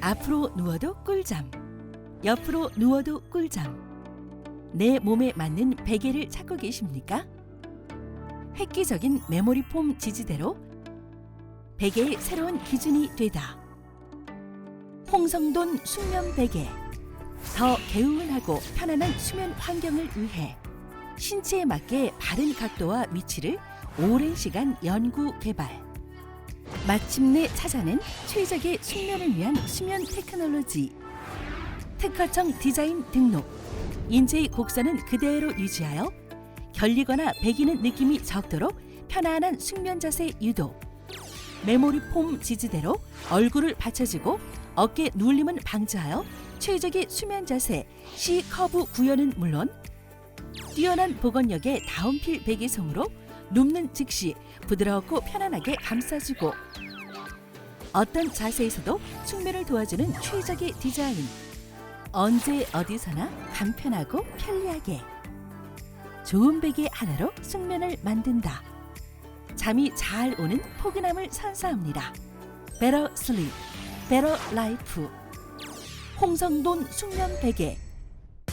앞으로 누워도 꿀잠, 옆으로 누워도 꿀잠. 내 몸에 맞는 베개를 찾고 계십니까? 획기적인 메모리 폼 지지대로 베개의 새로운 기준이 되다. 홍성돈 숙면 베개. 더 개운하고 편안한 수면 환경을 위해 신체에 맞게 바른 각도와 위치를 오랜 시간 연구 개발. 마침내 찾아낸 최적의 숙면을 위한 수면 테크놀로지. 특허청 디자인 등록. 인체의 곡선은 그대로 유지하여 결리거나 배기는 느낌이 적도록 편안한 숙면 자세 유도. 메모리 폼 지지대로 얼굴을 받쳐주고 어깨 눌림은 방지하여 최적의 수면 자세 C 커브 구현은 물론 뛰어난 보건력의 다운필 베개 솜으로 눕는 즉시 부드럽고 편안하게 감싸주고 어떤 자세에서도 숙면을 도와주는 최적의 디자인. 언제 어디서나 간편하고 편리하게 좋은 베개 하나로 숙면을 만든다. 잠이 잘 오는 포근함을 선사합니다. 베러 슬립 베러 라이프 홍성돈 숙면 베개